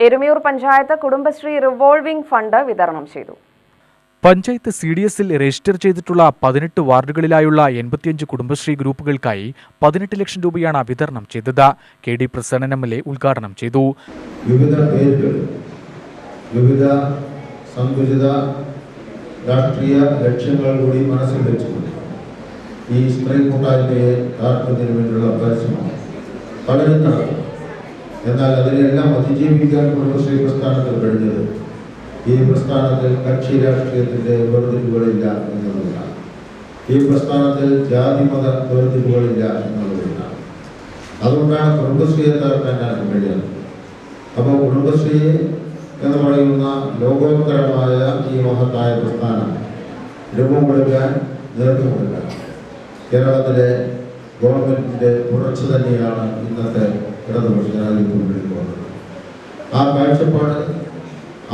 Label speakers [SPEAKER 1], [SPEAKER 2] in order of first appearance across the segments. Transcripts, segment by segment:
[SPEAKER 1] Erumayur panchayat Kudumbashree revolving fund വിതരണം ചെയ്തു.
[SPEAKER 2] Panchayat C D എസിൽ രജിസ്റ്റർ ചെയ്തിട്ടുള്ള പതിനെട്ട് വാർഡുകളിലായുള്ള എൺപത്തിയഞ്ച് കുടുംബശ്രീ ഗ്രൂപ്പുകൾക്കായി പതിനെട്ട് ലക്ഷം രൂപയാണ് വിതരണം ചെയ്തത്. K D Prasannan M L A ഉദ്ഘാടനം ചെയ്തു.
[SPEAKER 3] വിവിധ പേരുകൾ വിവിധ സങ്കുചിത രാഷ്ട്രീയ ലക്ഷ്യങ്ങൾ കൂടി മനസ്സിൽ വെച്ചുകൊണ്ട് ഈ സ്ത്രീ കൂട്ടായ്മയെ താർക്കുന്നതിന് വേണ്ടിയുള്ള പരിശ്രമം. പലരും നടക്കും എന്നാൽ അതിനെല്ലാം അതിജീവിക്കാൻ കുടുംബശ്രീ പ്രസ്ഥാനത്തിൽ കഴിഞ്ഞത്. ഈ പ്രസ്ഥാനത്തിൽ കക്ഷി രാഷ്ട്രീയത്തിന്റെ വേർതിരിവുകളില്ല എന്നുള്ളതാണ് ഈ പ്രസ്ഥാനത്തിൽ ജാതി മത വേർതിരിവുകളില്ല എന്നുള്ളതാണ് അതുകൊണ്ടാണ് കുടുംബശ്രീയെ തകർക്കാൻ ഞാൻ കഴിയുന്നത്. അപ്പോൾ കുടുംബശ്രീ എന്ന് പറയുന്ന ലോകോത്തരമായ ഈ മഹത്തായ പ്രസ്ഥാനം രൂപം കൊടുക്കാൻ നേതൃത്വം കൊടുക്കാൻ കേരളത്തിലെ ഗവൺമെന്റിന്റെ തുടർച്ച തന്നെയാണ് ഇന്നത്തെ ഇടതുപക്ഷ ജനാധിപത്യം പോകുന്നത്. ആ കാഴ്ചപ്പാട്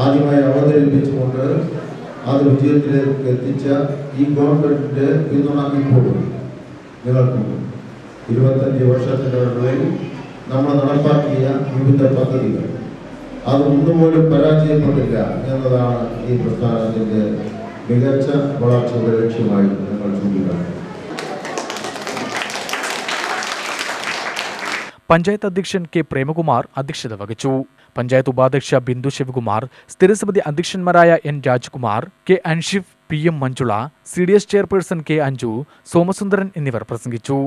[SPEAKER 3] ആദ്യമായി അവതരിപ്പിച്ചുകൊണ്ട് അത് വിജയത്തിലേക്ക് എത്തിച്ച ഈ ഗവൺമെന്റിന്റെ പിന്തുണ ഇപ്പോഴും നിങ്ങൾക്കുണ്ട് ഇരുപത്തഞ്ച് വർഷത്തിനുള്ളിൽ നമ്മൾ നടപ്പാക്കിയ വിവിധ പദ്ധതികൾ. അത് ഒന്നുപോലും പരാജയപ്പെട്ടില്ല എന്നതാണ് ഈ പ്രസ്ഥാനത്തിന്റെ മികച്ച വളർച്ചയുടെ ലക്ഷ്യമായി ഞങ്ങൾ ചൂണ്ടിക്കാട്ടുന്നത്
[SPEAKER 2] പഞ്ചായത്ത് അധ്യക്ഷൻ കെ പ്രേമകുമാർ അധ്യക്ഷത വഹിച്ചു. പഞ്ചായത്ത് ഉപാധ്യക്ഷ ബിന്ദു ശിവകുമാർ സ്ഥിരസമിതി അധ്യക്ഷന്മാരായ N Rajkumar K Anshif P M Manjula C D S chairperson K Anju Somasundaran എന്നിവർ പ്രസംഗിച്ചു.